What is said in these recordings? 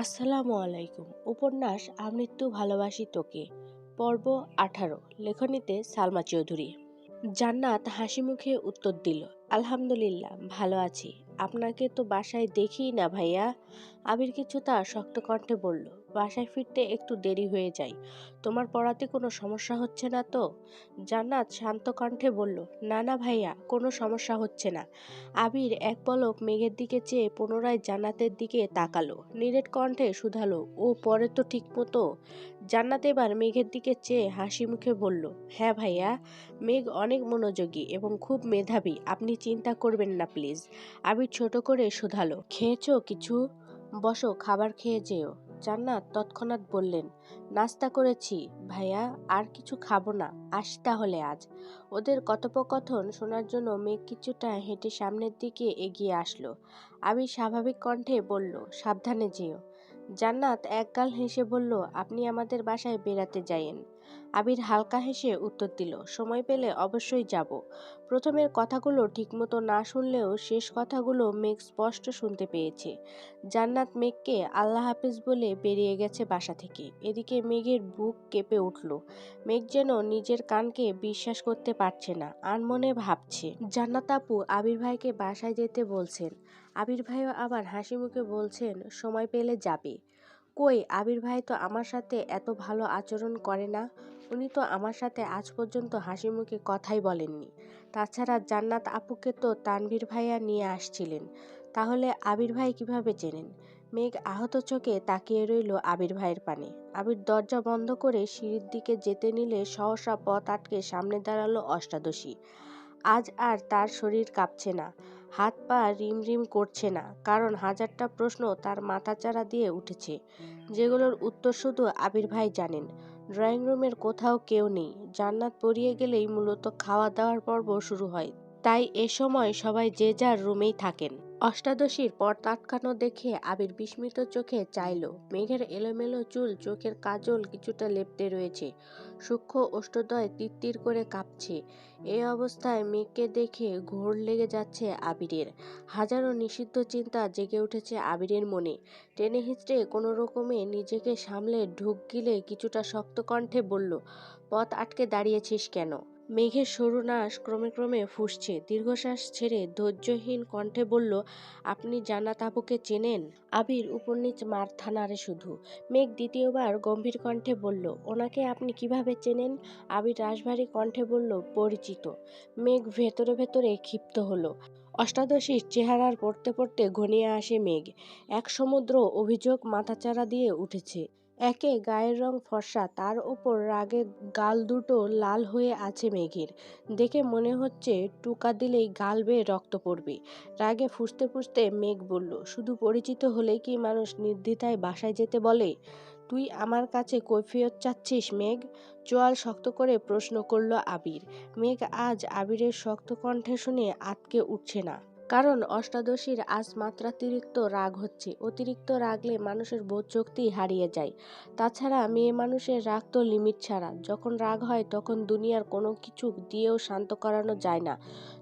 আসসালামু আলাইকুম। উপন্যাস আমৃত্যু ভালোবাসি তোকে পর্ব আঠারো, লেখনীতে সালমা চৌধুরী। জান্নাত হাসি মুখে উত্তর দিল, আলহামদুলিল্লাহ, ভালো আছি। আপনাকে তো বাসায় দেখি না ভাইয়া। আবির কিছুটা শক্ত কণ্ঠে বলল, বাসায় ফিরতে একটু দেরি হয়ে যায়। তোমার পড়াতে কোনো সমস্যা হচ্ছে না তো? জান্নাত শান্ত কণ্ঠে বলল, না না ভাইয়া, কোনো সমস্যা হচ্ছে না। আবির এক পলক মেঘের দিকে চেয়ে পুনরায় জান্নাতের দিকে তাকালো। নিরেট কণ্ঠে শুধালো, ও পরে তো ঠিক মতো জান্নাত এবার মেঘের দিকে চেয়ে হাসি মুখে বলল হ্যাঁ ভাইয়া, মেঘ অনেক মনোযোগী এবং খুব মেধাবী। আপনি চিন্তা করবেন না প্লিজ। আবির ছোট করে শুধালো। খেয়েছো কিছু? বসো, খাবার খেয়ে যেও। জান্নাত তৎক্ষণাৎ বললেন, নাস্তা করেছি। ভাইয়া, আর কিছু খাব না। আসি তাহলে আজ। ওদের কথোপকথন শোনার জন্য মেঘ কিছুটা হেঁটে সামনের দিকে এগিয়ে আসলো। আমি স্বাভাবিক কণ্ঠে বলল, সাবধানে যেও। জান্নাত একগাল হেসে বলল, আপনি আমাদের বাসায় বেড়াতে যাইয়েন। আবির হালকা হেসে উত্তর দিল, সময় পেলে অবশ্যই যাব। প্রথমের কথাগুলো ঠিকমতো না শুনলেও শেষ কথাগুলো মেঘ স্পষ্ট শুনতে পেয়েছে। জান্নাত মেঘকে আল্লাহ হাফিজ বলে বেরিয়ে গেছে বাসা থেকে। এদিকে মেঘের বুক কেঁপে উঠল। মেঘ যেন নিজের কানকে বিশ্বাস করতে পারছে না, আর মনে ভাবছে, জান্নাত আপু, আবির ভাইকে বাসায় যেতে বলছেন। আবির ভাইও আবার হাসি মুখে বলছেন, সময় পেলে যাবে। কই, আবির ভাই তো আমার সাথে এত ভালো আচরণ করে না। উনি তো আমার সাথে আজ পর্যন্ত হাসি মুখে কথাই বলেননি। তাছাড়া জান্নাত আপুকে তো তানভীর ভাইয়া নিয়ে আসছিলেন। তাহলে আবির ভাই কীভাবে চেনেন? মেঘ আহত চোখে তাকিয়ে রইল আবির ভাইয়ের পানে। আবির দরজা বন্ধ করে সিঁড়ির দিকে যেতে নিলে সহসা পথ আটকে সামনে দাঁড়াল অষ্টাদশী। আজ আর তার শরীর কাঁপছে না। হাত পা রিম রিম করছে না, কারণ হাজারটা প্রশ্ন তার মাথাচাড়া দিয়ে উঠেছে, যেগুলোর উত্তর শুধু আবির ভাই জানেন। ড্রয়িং রুমের কোথাও কেউ নেই, জান্নাত পড়িয়ে গেলেই মূলত খাওয়া দাওয়ার পর্ব শুরু হয়। তাই এ সময় সবাই যে যার রুমেই থাকেন। অষ্টাদশীর পর আটকানো দেখে আবির বিস্মিত চোখে চাইল, মেঘের এলোমেলো চুল, চোখের কাজল কিছুটা লেপটে রয়েছে, সূক্ষ্ম অষ্টদয় তিত্তির করে কাঁপছে। এ অবস্থায় মেঘকে দেখে ঘোর লেগে যাচ্ছে আবিরের। হাজারো নিষিদ্ধ চিন্তা জেগে উঠেছে আবিরের মনে। টেনে হিঁচড়ে কোনো রকমে নিজেকে সামলে ঢুক গিলে কিছুটা শক্ত কণ্ঠে বলল, পথ আটকে দাঁড়িয়েছিস কেন? মেঘের সরু নাশ ক্রমে ক্রমে ফুসছে। দীর্ঘশ্বাস ছেড়ে ধৈর্যহীন কণ্ঠে বলল, আপনি জান্নাত আপুকে চেনেন? আবির উপর নিচ মাথা নাড়ে শুধু। মেঘ দ্বিতীয়বার গম্ভীর কণ্ঠে বলল, ওনাকে আপনি কীভাবে চেনেন? আবির রাশভারী কণ্ঠে বলল, পরিচিত। মেঘ ভেতরে ভেতরে ক্ষিপ্ত হলো। অষ্টাদশীর চেহারার পড়তে পড়তে ঘনিয়ে আসে মেঘ। এক সমুদ্র অভিযোগ মাথাচাড়া দিয়ে উঠেছে। একে গায়ের রং ফর্সা, তার ওপর রাগে গাল দুটো লাল হয়ে আছে মেঘের। দেখে মনে হচ্ছে টুকা দিলেই গাল বেয়ে রক্ত পড়বে। রাগে ফুসতে ফুসতে মেঘ বলল, শুধু পরিচিত হলেই কি মানুষ নির্দ্বিধায় বাসায় যেতে বলে? তুই আমার কাছে কৈফিয়ত চাচ্ছিস, মেঘ? চোয়াল শক্ত করে প্রশ্ন করল আবির। মেঘ আজ আবিরের শক্ত কণ্ঠে শুনে আতকে উঠছে না। কারণ অষ্টাদশীর আজ মাত্রাতিরিক্ত রাগ হচ্ছে। অতিরিক্ত রাগলে মানুষের বোধ শক্তি হারিয়ে যায়। তাছাড়া মেয়ে মানুষের রাগ তো লিমিট ছাড়া। যখন রাগ হয়, তখন দুনিয়ার কোনো কিছু দিয়েও শান্ত করানো যায় না।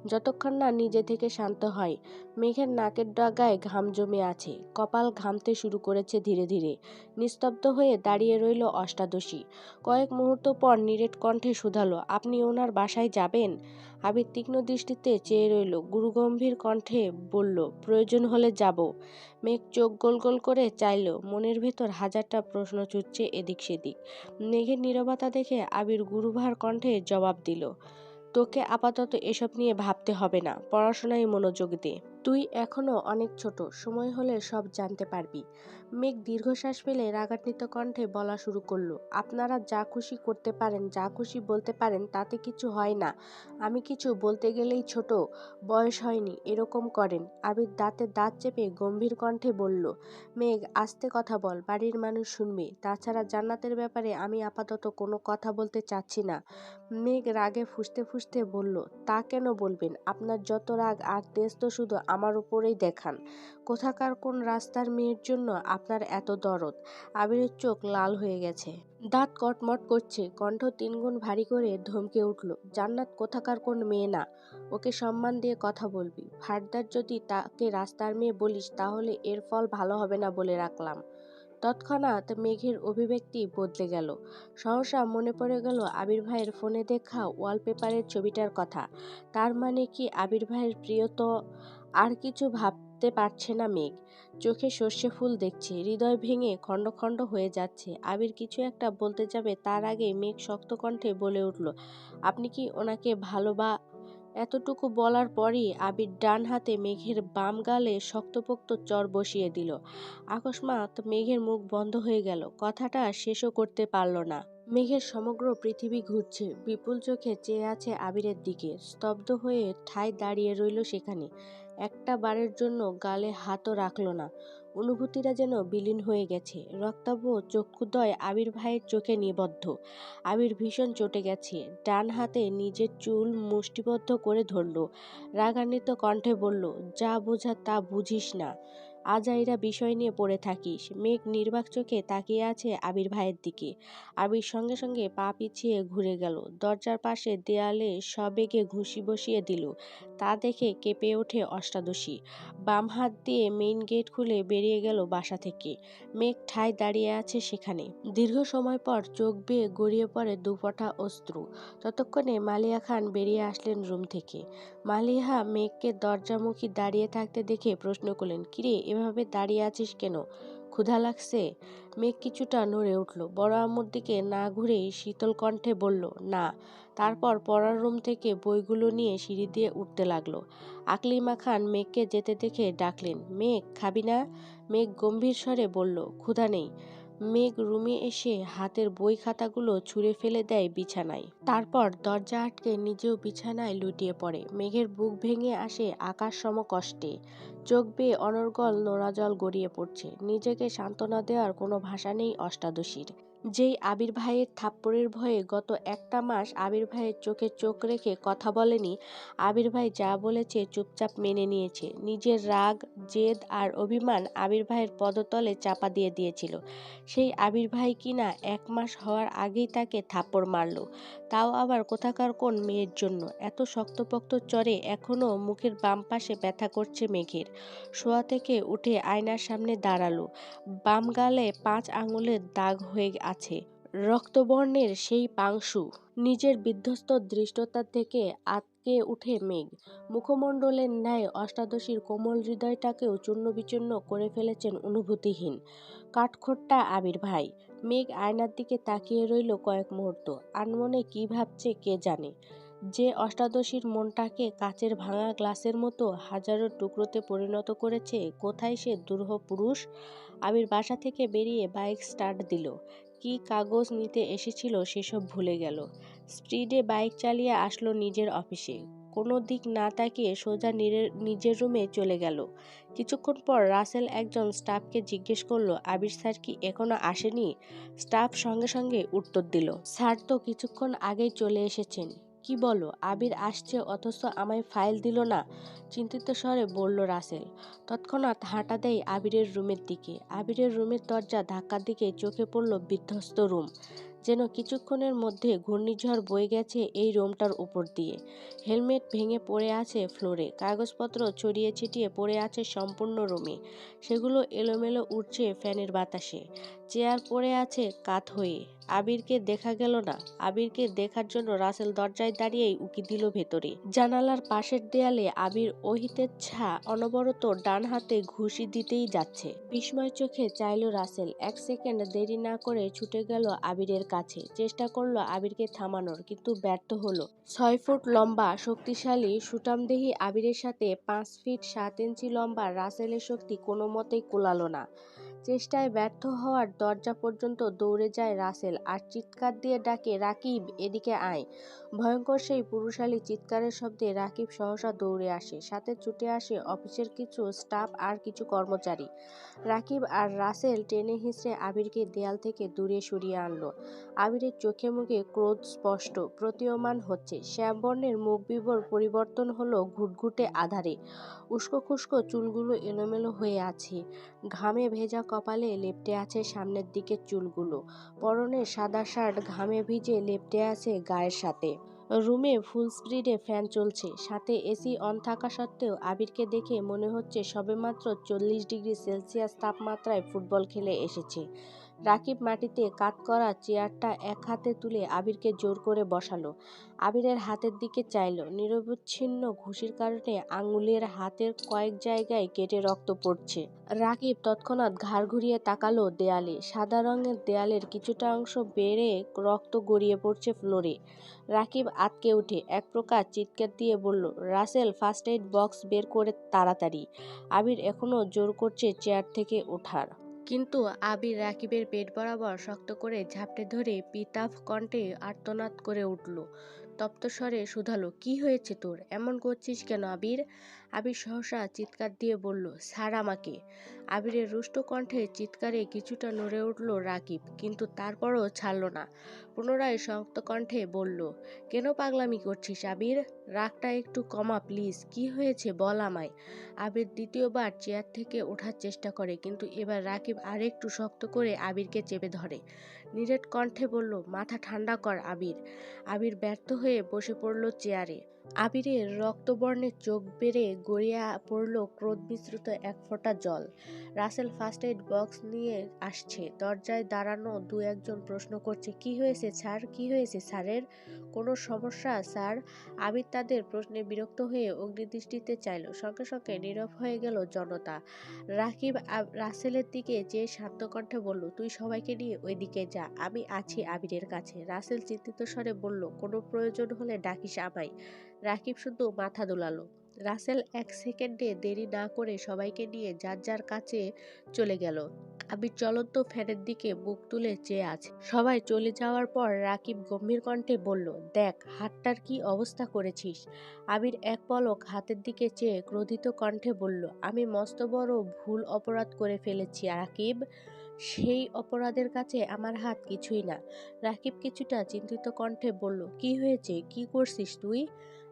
যতক্ষণ না নিজে থেকে শান্ত হয়। মেঘের নাকের ডাগায় ঘাম জমে আছে। কপাল ঘামতে শুরু করেছে ধীরে ধীরে। নিস্তব্ধ হয়ে দাঁড়িয়ে রইল অষ্টাদশী। কয়েক মুহূর্ত পর নিরেট কণ্ঠে শুধালো, আপনি ওনার বাসায় যাবেন? আবির তীক্ষ্ণ দৃষ্টিতে চেয়ে রইল, গুরুগম্ভীর কণ্ঠে বলল, প্রয়োজন হলে যাব। মেঘ চোখ গোল গোল করে চাইল, মনের ভেতর হাজারটা প্রশ্ন ছুটছে এদিক সেদিক। মেঘের নীরবতা দেখে আবির গুরুভার কণ্ঠে জবাব দিল, তোকে আপাতত এসব নিয়ে ভাবতে হবে না, পড়াশোনায় মনোযোগ দে। তুই এখনও অনেক ছোট সময় হলে সব জানতে পারবি। মেঘ দীর্ঘশ্বাস ফেলে রাগান্বিত কণ্ঠে বলা শুরু করল, আপনারা যা খুশি করতে পারেন, যা খুশি বলতে পারেন, তাতে কিছু হয় না। আমি কিছু বলতে গেলেই ছোট, বয়স হয়নি, এরকম করেন। আবির দাঁতে দাঁত চেপে গম্ভীর কণ্ঠে বলল, মেঘ, আস্তে কথা বল, বাড়ির মানুষ শুনবে। তাছাড়া জান্নাতের ব্যাপারে আমি আপাতত কোনো কথা বলতে চাচ্ছি না। মেঘ রাগে ফুসতে ফুসতে বলল, তা কেন বলবেন? আপনার যত রাগ আর তেজ তো শুধু আমার উপরেই দেখান। কোথাকার কোন রাস্তার মেয়ের জন্য আপনার এত দরদ। আবিরের চোখ লাল হয়ে গেছে। দাঁত কটমট করছে। কণ্ঠ তিনগুণ ভারী করে ধমকে উঠল, জান্নাত কোথাকার কোন মেয়ে না? ওকে সম্মান দিয়ে কথা বলবি। ফার্দার যদি তাকে রাস্তার মেয়ে বলিস, তাহলে এর ফল ভালো হবে না বলে রাখলাম। তৎক্ষণাৎ মেঘের অভিব্যক্তি বদলে গেল। সহসা মনে পড়ে গেল আবির ভাইয়ের ফোনে দেখা ওয়ালপেপারের ছবিটার কথা। তার মানে কি আবির ভাইয়ের প্রিয় তো আর কিছু ভাবতে পারছে না মেঘ। চোখে সর্ষে ফুল দেখছে, হৃদয় ভেঙে খণ্ড খণ্ড হয়ে যাচ্ছে। আবির কিছু একটা বলতে যাবে, তার আগে মেঘ শক্ত কণ্ঠে বলে উঠল, আপনি কি ওনাকে ভালোবা এতটুকু বলার পরই আবির ডান হাতে মেঘের বাম গালে শক্তপোক্ত চর বসিয়ে দিল। আকস্মাৎ মেঘের মুখ বন্ধ হয়ে গেল, কথাটা শেষও করতে পারল না। মেঘের সমগ্র পৃথিবী ঘুরছে। বিপুল চোখে চেয়ে আছে আবিরের দিকে। স্তব্ধ হয়ে ঠায় দাঁড়িয়ে রইল সেখানে। একটা বারের জন্য গালে হাতও রাখল না। অনুভূতিরা যেন বিলীন হয়ে গেছে। রক্তাভ চক্ষুদয় আবির ভাইয়ের চোখে নিবদ্ধ। আবির ভীষণ চটে গেছে। ডান হাতে নিজের চুল মুষ্টিবদ্ধ করে ধরল। রাগান্বিত কণ্ঠে বলল, যা বোঝা তা বুঝিস না। আজাইরা বিষয় নিয়ে পড়ে থাকিস। মেঘ নির্বাক চোখে তাকিয়ে আছে আবির ভাইয়ের দিকে। আবির সঙ্গে সঙ্গে পা পিছিয়ে ঘুরে গেল। দরজার পাশে দেয়ালে সবেগে ঘুষি বসিয়ে দিল। তা দেখে কেঁপে ওঠে অষ্টাদশী। বাম হাত দিয়ে মেইন গেট খুলে বেরিয়ে গেল বাসা থেকে। মেঘ ঠায় দাঁড়িয়ে আছে সেখানে। দীর্ঘ সময় পর চোখ বেয়ে গড়িয়ে পড়ে দুফটা অস্ত্র। ততক্ষণে মালিয়া খান বেরিয়ে আসলেন রুম থেকে। মালিহা মেঘকে দরজামুখী দাঁড়িয়ে থাকতে দেখে প্রশ্ন করলেন, কিরে এভাবে দাঁড়িয়ে আছিস কেন? ক্ষুধা লাগছে? মেঘ কিছুটা নড়ে উঠল। বড় আম্মুর দিকে না ঘুরেই শীতল কণ্ঠে বলল, না। তারপর পড়ার রুম থেকে বইগুলো নিয়ে সিঁড়ি দিয়ে উঠতে লাগল। আকলিমা খান মেঘকে যেতে দেখে ডাকলেন, মেঘ, খাবি না? মেঘ গম্ভীর স্বরে বলল, ক্ষুধা নেই। মেঘ রুমে এসে হাতের বই খাতাগুলো ছুঁড়ে ফেলে দেয় বিছানায়। তারপর দরজা আটকে নিজেও বিছানায় লুটিয়ে পড়ে। মেঘের বুক ভেঙে আসে আকাশ সম কষ্টে চোখ বেয়ে অনর্গল নোড়া জল গড়িয়ে পড়ছে। নিজেকে সান্ত্বনা দেওয়ার কোনো ভাষা নেই অষ্টাদশীর। যেই আবির ভাইয়ের থাপ্পড়ের ভয়ে গত একটা মাস আবির ভাইয়ের চোখে চোখ রেখে কথা বলেনি, আবির ভাই যা বলেছে চুপচাপ মেনে নিয়েছে। নিজের রাগ, জেদ আর অভিমান আবির ভাইয়ের পদতলে চাপা দিয়ে দিয়েছিল। সেই আবির ভাই কিনা এক মাস হওয়ার আগেই তাকে থাপ্পড় মারল। তাও আবার কোথাকার কোন মেয়ের জন্য? এত শক্তপোক্ত চরে এখনও মুখের বাম পাশে ব্যথা করছে মেঘের। শোয়া থেকে উঠে আয়নার সামনে দাঁড়াল। বাম গালে পাঁচ আঙুলের দাগ হয়ে আছে। রক্তবর্ণের সেই পাংশু নিজের বিধ্বস্ত দৃষ্টতা থেকে আতকে উঠে মেঘ। মুখমণ্ডলের ন্যায় অষ্টাদশীর কোমল হৃদয়টাকেও চূর্ণ বিচূর্ণ করে ফেলেছেন অনুভূতিহীন কাঠখোট্টা আবির ভাই। মেঘ আয়নার দিকে তাকিয়ে রইল কয়েক মুহূর্ত। আনমনে কি ভাবছে কে জানে? যে অষ্টাদশীর মনটাকে কাচের ভাঙা গ্লাসের মতো হাজারো টুকরোতে পরিণত করেছে, কোথায় সে দুর্হ পুরুষ আবির বাসা থেকে বেরিয়ে বাইক স্টার্ট দিল। কি কাগজ নিতে এসেছিল সেসব ভুলে গেল। স্পিডে বাইক চালিয়ে আসলো নিজের অফিসে। কোনো দিক না তাকিয়ে সোজা নিজের রুমে চলে গেল। কিছুক্ষণ পর রাসেল একজন স্টাফকে জিজ্ঞেস করল, আবির স্যার কি এখনও আসেনি? স্টাফ সঙ্গে সঙ্গে উত্তর দিল, স্যার তো কিছুক্ষণ আগেই চলে এসেছেন। কি বলো, আবির আসছে, অথচ আমায় ফাইল দিল না? চিন্তিত স্বরে বলল রাসেল। তৎক্ষণাৎ হাঁটা দেয় আবিরের রুমের দিকে। আবিরের রুমের দরজা ধাক্কার দিকে চোখে পড়ল বিধ্বস্ত রুম। যেন কিছুক্ষণের মধ্যে ঘূর্ণিঝড় বয়ে গেছে এই রুমটার উপর দিয়ে। হেলমেট ভেঙে পড়ে আছে ফ্লোরে। কাগজপত্র ছড়িয়ে ছিটিয়ে পড়ে আছে সম্পূর্ণ রুমে। সেগুলো এলোমেলো উঠছে ফ্যানের বাতাসে। চেয়ার পড়ে আছে কাত হয়ে। আবিরকে দেখা গেল না। আবিরকে দেখার জন্য রাসেল দরজায় দাঁড়িয়েই উকি দিল ভেতরে। জানালার পাশের দেয়ালে আবির অহিতের ছা অনবরত ডান হাতে ঘুষি দিতেই যাচ্ছে। বিস্ময় চোখে চাইল রাসেল। এক সেকেন্ড দেরি না করে ছুটে গেল আবিরের কাছে। চেষ্টা করল আবিরকে থামানোর, কিন্তু ব্যর্থ হলো। ছয় ফুট লম্বা, শক্তিশালী সুটামদেহী আবিরের সাথে পাঁচ ফিট সাত ইঞ্চি লম্বা রাসেলের শক্তি কোনো মতেই কোলালো না। চেষ্টায় ব্যর্থ হওয়ার দরজা পর্যন্ত দৌড়ে যায় রাসেল আর চিৎকার দিয়ে ডাকে রাকিব, এদিকে আয়। ভয়ঙ্কর সেই পুরুষালী চিৎকারের শব্দে রাকিব সহসা দৌড়ে আসে, সাথে ছুটে আসে অফিসের কিছু স্টাফ আর কিছু কর্মচারী। রাকিব আর রাসেল টেনে হিঁচড়ে আবিরকে দেয়াল থেকে দূরে সরিয়ে আনলো। আবিরের চোখে মুখে ক্রোধ স্পষ্ট, প্রতীয়মান হচ্ছে। শ্যামবর্ণের মুখ বিবর পরিবর্তন হলো ঘুটঘুটে আধারে। উস্কো খুস্কো চুলগুলো এলোমেলো হয়ে আছে। ঘামে ভেজা কপালে লেপটে আছে সামনের দিকের চুলগুলো। পরনে সাদা শার্ট ঘামে ভিজে লেপটে আছে গায়ের সাথে। রুমে ফুল স্পিডে ফ্যান চলছে। সাথে এসি অন থাকা সত্ত্বেও আবিরকে দেখে মনে হচ্ছে সবেমাত্র চল্লিশ ডিগ্রি সেলসিয়াস তাপমাত্রায় ফুটবল খেলে এসেছে। রাকিব মাটিতে কাত করা চেয়ারটা এক হাতে তুলে আবিরকে জোর করে বসালো। আবিরের হাতের দিকে চাইল। নিরবচ্ছিন্ন ঘুষির কারণে আঙুলের হাতের কয়েক জায়গায় কেটে রক্ত পড়ছে। রাকিব তৎক্ষণাৎ ঘাড় ঘুরিয়ে তাকালো দেয়ালে। সাদা রঙের দেয়ালের কিছুটা অংশ বেড়ে রক্ত গড়িয়ে পড়ছে ফ্লোরে। রাকিব আটকে উঠে এক প্রকার চিৎকার দিয়ে বলল, রাসেল, ফার্স্ট এইড বক্স বের করে তাড়াতাড়ি। আবির এখনও জোর করছে চেয়ার থেকে ওঠার। কিন্তু আবির রাকিবের পেট বরাবর শক্ত করে ঝাপটে ধরে পিতাফ কণ্ঠে আর্তনাদ করে উঠল, তপ্তস্বরে শুধালো কি হয়েছে তোর? এমন করছিস কেন আবির? আবির সহসা চিৎকার দিয়ে বলল ছাড় আমাকে। আবিরের রুষ্ট কণ্ঠে চিৎকারে কিছুটা নড়ে উঠল রাকিব, কিন্তু তারপরও ছাড়ল না। পুনরায় শক্ত কণ্ঠে বলল, কেন পাগলামি করছিস আবির? রাগটা একটু কমা প্লিজ, কি হয়েছে বল আমায়। আবির দ্বিতীয়বার চেয়ার থেকে ওঠার চেষ্টা করে, কিন্তু এবার রাকিব আরেকটু শক্ত করে আবিরকে চেপে ধরে। নিরেট কণ্ঠে বলল, মাথা ঠান্ডা কর আবির। আবির ব্যর্থ হয়ে বসে পড়ল চেয়ারে। আবিরের রক্তবর্ণের চোখ বেড়ে গড়িয়া পড়ল ক্রোধ মিশ্রিত এক ফোঁটা জল। রাসেল ফার্স্ট এইড বক্স নিয়ে আসছে। দরজায় দাঁড়ানো দু একজন প্রশ্ন করছে, কি হয়েছে স্যার? কি হয়েছে স্যারের? কোনো সমস্যা, স্যার? আবির তাদের প্রশ্নে বিরক্ত হয়ে অগ্নিদৃষ্টিতে চাইল। সঙ্গে সঙ্গে নীরব হয়ে গেল জনতা। রাকিব রাসেলের দিকে যে শান্ত কণ্ঠে বলল, তুই সবাইকে নিয়ে ওইদিকে যা, আমি আছি আবিরের কাছে। রাসেল চিন্তিত স্বরে বলল, কোনো প্রয়োজন হলে ডাকিস আমায়। রাকিব শুধু মাথা দোলালো। রাসেল এক সেকেন্ডে দেরি না করে সবাইকে নিয়ে যার যার কাছে চলে গেল। আবির চলন্ত ফ্যানের দিকে মুখ তুলে চেয়ে আছে। সবাই চলে যাওয়ার পর রাকিব গম্ভীর কণ্ঠে বলল, দেখ, হাতটার কি অবস্থা করেছিস? আবির এক পলক হাতের দিকে চেয়ে ক্রোধিত কণ্ঠে বলল, আমি মস্ত বড় ভুল অপরাধ করে ফেলেছি, রাকিব। সেই অপরাধের কাছে আমার হাত কিছুই না। রাকিব কিছুটা চিন্তিত কণ্ঠে বলল, কি হয়েছে? কি করছিস তুই?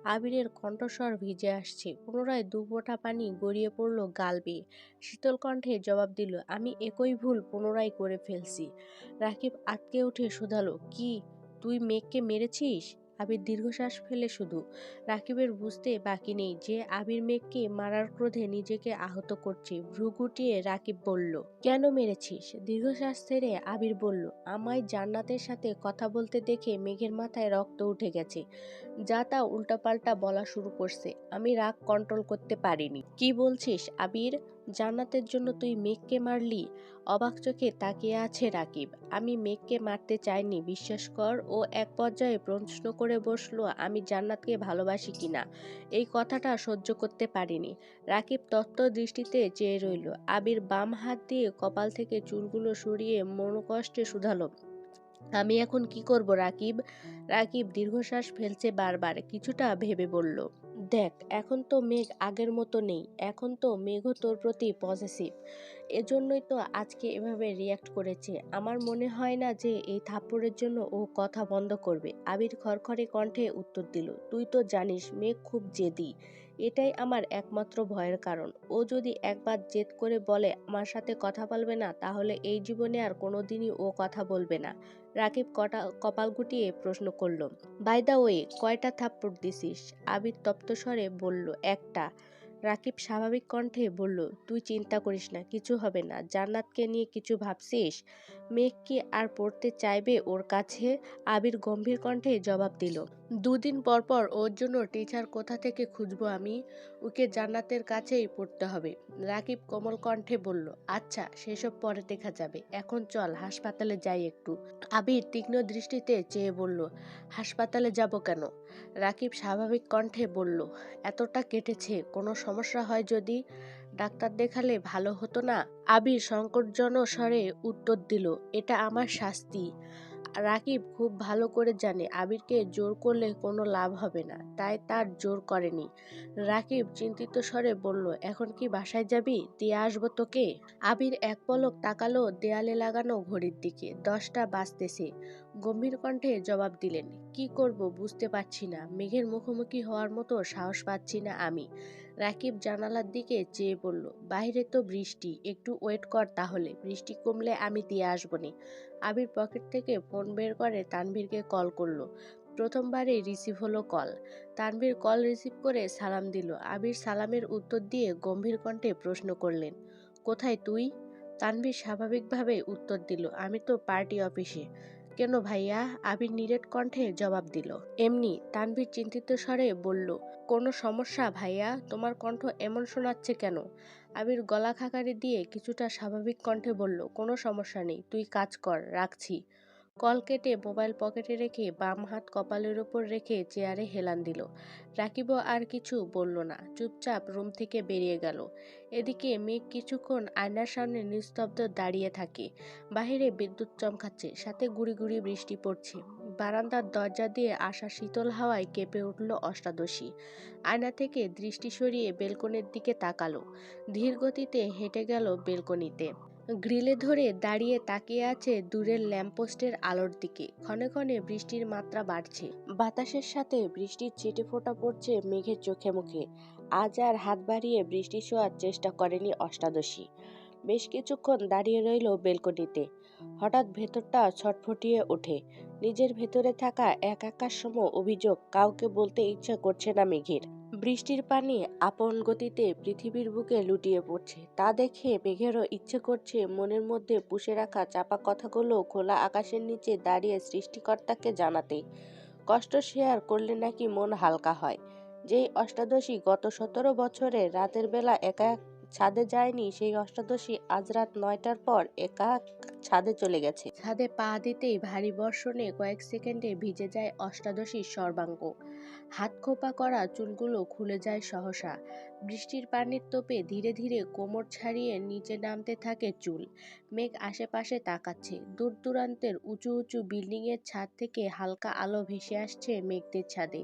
আবিরের কণ্ঠস্বর ভিজে আসছে। পুনরায় দু ফোঁটা পানি গড়িয়ে পড়ল গাল বেয়ে শীতল কণ্ঠে জবাব দিল, আমি একই ভুল পুনরায় করে ফেলছি। রাকিব আটকে উঠে শুধালো, কি, তুই মেঘকে মেরেছিস? আবির দীর্ঘশ্বাস ফেলে শুধু। রাকিবের বুঝতে বাকি নেই যে আবির মেঘকে মারার ক্রোধে নিজেকে আহত করছে। ভ্রু গুটিয়ে রাকিব বলল, কেন মেরেছিস? দীর্ঘশ্বাস ছেড়ে আবির বলল, আমায় জান্নাতের সাথে কথা বলতে দেখে মেঘের মাথায় রক্ত উঠে গেছে। যা তা উল্টাপাল্টা বলা শুরু করছে। আমি রাগ কন্ট্রোল করতে পারিনি। কি বলছিস আবির? জান্নাতের জন্য তুই মেঘকে মারলি? অবাক চোখে তাকিয়ে আছে রাকিব। আমি মেঘকে মারতে চাইনি, বিশ্বাস কর, ও এক পর্যায়ে প্রশ্ন করে বসল, আমি জান্নাতকে ভালোবাসি কিনা? এই কথাটা সহ্য করতে পারিনি। রাকিব তত্ত্ব দৃষ্টিতে চেয়ে রইল। আবির বাম হাত দিয়ে কপাল থেকে চুলগুলো সরিয়ে মনোকষ্টে শুধালো। আমি এখন কি করব রাকিব? রাকিব দীর্ঘশ্বাস ফেলছে বারবার, কিছুটা ভেবে বলল। দেখ, এখন তো মেঘ আগের মতো নেই। এখন তো মেঘও তোর প্রতি পজিটিভ এজন্যই তো আজকে এভাবে রিয়াক্ট করেছে। আমার মনে হয় না যে এই থাপ্পড়ের জন্য ও কথা বন্ধ করবে। আবির খরখরে কণ্ঠে উত্তর দিল, তুই তো জানিস, মেঘ খুব জেদি। এটাই আমার একমাত্র ভয়ের কারণ। ও যদি একবার জেদ করে বলে, আমার সাথে কথা বলবে না, তাহলে এই জীবনে আর কোনোদিনই ও কথা বলবে না। রাকিব কটা, কপাল গুটিয়ে প্রশ্ন করল বাই দা ওয়ে কয়টা থাপ্পড় দিছিস? আবির তপ্ত স্বরে বলল, একটা। রাকিব স্বাভাবিক কণ্ঠে বলল, তুই চিন্তা করিস না, কিছু হবে না। জান্নাতকে নিয়ে কিছু ভাবছিস? মেঘ কি আর পড়তে চাইবে ওর কাছে? আবির গম্ভীর কণ্ঠে জবাব দিল দুদিন পর পর ওর জন্য টিচার কোথা থেকে খুঁজবো আমি? ওকে জান্নাতের কাছেই পড়তে হবে। রাকিব কোমল কণ্ঠে বলল আচ্ছা সেসব পরে দেখা যাবে। এখন চল, হাসপাতালে যাই একটু। আবির তীক্ষ্ণ দৃষ্টিতে চেয়ে বলল, হাসপাতালে যাব কেন? রাকিব স্বাভাবিক কণ্ঠে বলল, এতটা কেটেছে, কোনো সমস্যা হয় যদি? ডাক্তার দেখালে ভালো হতো না? আবির সংকটজনক স্বরে উত্তর দিল, এটা আমার শাস্তি। রাকিব খুব ভালো করে জানে আবিরকে জোর করলে কোনো লাভ হবে না, তাই তার জোর করেনি। রাকিব চিন্তিত স্বরে বলল, এখন কি বাসায় যাবি? দিয়ে আসব তোকে? আবির এক পলক তাকালো দেয়ালে লাগানো ঘড়ির দিকে। দশটা বাজতেছে। গম্ভীর কণ্ঠে জবাব দিলেন, কি করব বুঝতে পারছি না। মেঘের মুখোমুখি হওয়ার মতো সাহস পাচ্ছি না আমি। রাকিব জানালার দিকে চেয়ে বলল বাইরে তো বৃষ্টি, একটু ওয়েট কর তাহলে, বৃষ্টি কমলে আমি দিয়ে আসবনি। আবির পকেট থেকে ফোন বের করে তানভীরকে কল করল। প্রথমবারই রিসিভ হলো কল। তানভীর কল রিসিভ করে সালাম দিল। আবির সালামের উত্তর দিয়ে গম্ভীর কণ্ঠে প্রশ্ন করলেন, কোথায় তুই? তানভীর স্বাভাবিকভাবে উত্তর দিল, আমি তো পার্টি অফিসে। কেন ভাইয়া? আবির নিরেট কণ্ঠে জবাব দিল। এমনি তানভীর চিন্তিত স্বরে বলল, কোনো সমস্যা ভাইয়া? তোমার কণ্ঠ এমন শোনাচ্ছে কেন? আবির গলা খাকারি দিয়ে কিছুটা স্বাভাবিক কণ্ঠে বলল, কোনো সমস্যা নেই, তুই কাজ কর, রাখছি। কল কেটে মোবাইল পকেটে রেখে বাম হাত কপালের উপর রেখে চেয়ারে হেলান দিল। রাকিবও আর কিছু বলল না, চুপচাপ রুম থেকে বেরিয়ে গেল। এদিকে মেঘ কিছুক্ষণ আয়নার সামনে নিস্তব্ধ দাঁড়িয়ে থাকে। বাহিরে বিদ্যুৎ চমকাচ্ছে, সাথে গুড়ি গুড়ি বৃষ্টি পড়ছে। বারান্দার দরজা দিয়ে আসা শীতল হাওয়ায় কেঁপে উঠল অষ্টাদশী। আয়না থেকে দৃষ্টি সরিয়ে বেলকনির দিকে তাকালো। ধীর গতিতে হেঁটে গেল বেলকনিতে। গ্রিলে ধরে দাঁড়িয়ে তাকিয়ে আছে দূরের ল্যাম্পপোস্টের আলোর দিকে। ক্ষণে ক্ষণে বৃষ্টির মাত্রা বাড়ছে। বাতাসের সাথে বৃষ্টির ছিটে ফোঁটা পড়ছে মেঘের চোখে মুখে। আজ আর হাত বাড়িয়ে বৃষ্টি শোয়ার চেষ্টা করেনি অষ্টাদশী। বেশ কিছুক্ষণ দাঁড়িয়ে রইল বেলকনিতে। হঠাৎ ভেতরটা ছটফটিয়ে ওঠে। নিজের ভেতরে থাকা এক একার সম অভিযোগ কাউকে বলতে ইচ্ছা করছে না মেঘের। বৃষ্টির পানি আপন গতিতে পৃথিবীর বুকে লুটিয়ে পড়ছে। তা দেখে মেঘেরও ইচ্ছে করছে মনের মধ্যে পুষে রাখা চাপা কথাগুলো খোলা আকাশের নিচে দাঁড়িয়ে সৃষ্টিকর্তাকে জানাতে। কষ্ট শেয়ার করলে নাকি মন হালকা হয়। যেই অষ্টাদশী গত সতেরো বছরে রাতের বেলা একা এক ছাদে যায়নি, সেই অষ্টাদশী আজ রাত নয়টার পর একা ছাদে চলে গেছে। ছাদে পা দিতেই ভারী বর্ষণে কয়েক সেকেন্ডে ভিজে যায় অষ্টাদশীর সর্বাঙ্গ। হাত খোপা করা চুলগুলো খুলে যায় সহসা। বৃষ্টির পানির তোপে ধীরে ধীরে কোমর ছাড়িয়ে নিচে নামতে থাকে চুল। মেঘ আশেপাশে তাকাচ্ছে। দূর দূরান্তের উঁচু উঁচু বিল্ডিংয়ের ছাদ থেকে হালকা আলো ভেসে আসছে মেঘদের ছাদে।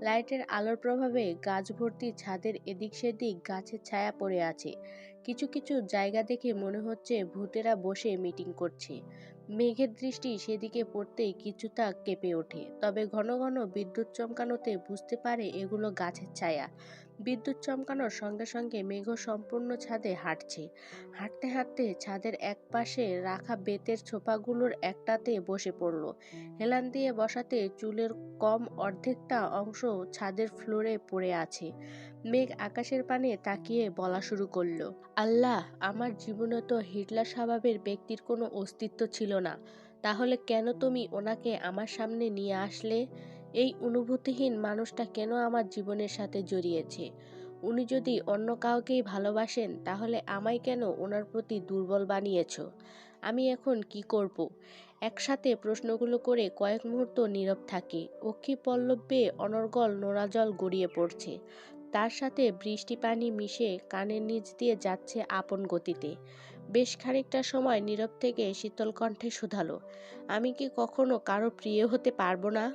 লাইটের আলোর প্রভাবে গাছ ভর্তি ছাদের এদিক সেদিক গাছের ছায়া পড়ে আছে। কিছু কিছু জায়গা দেখে মনে হচ্ছে ভূতেরা বসে মিটিং করছে। মেঘের দৃষ্টি সেদিকে পড়তেই কিছুটা কেঁপে ওঠে। তবে ঘন ঘন বিদ্যুৎ চমকানোতে বুঝতে পারে এগুলো গাছের ছায়া। বিদ্যুৎ চমকানোর সঙ্গে সঙ্গে মেঘ সম্পূর্ণ ছাদে হাঁটছে। হাঁটতে হাঁটতে ছাদের এক পাশে রাখা বেতের ছোপাগুলোর একটাতে বসে পড়ল। হেলান দিয়ে বসাতে চুলের কম অর্ধেকটা অংশ ছাদের ফ্লোরে পড়ে আছে। মেঘ আকাশের পানে তাকিয়ে বলা শুরু করল, আল্লাহ, আমার জীবনে তো হিটলার স্বভাবের ব্যক্তির কোনো অস্তিত্ব ছিল না। তাহলে কেন তুমি ওনাকে আমার সামনে নিয়ে আসলে? এই অনুভূতিহীন মানুষটা কেন আমার জীবনের সাথে জড়িয়েছে? উনি যদি অন্য কাউকেই ভালোবাসেন, তাহলে আমায় কেন ওনার প্রতি দুর্বল বানিয়েছ? আমি এখন কি করব? একসাথে প্রশ্নগুলো করে কয়েক মুহূর্ত নীরব থাকে। অক্ষি পল্লবে অনর্গল নোড়াজল গড়িয়ে পড়ছে। তার সাথে বৃষ্টি পানি মিশে কানের নিচ দিয়ে যাচ্ছে আপন গতিতে। বেশ খানিকটা সময় নীরব থেকে শীতল কণ্ঠে শুধালো, আমি কি কখনো কারও প্রিয় হতে পারব না?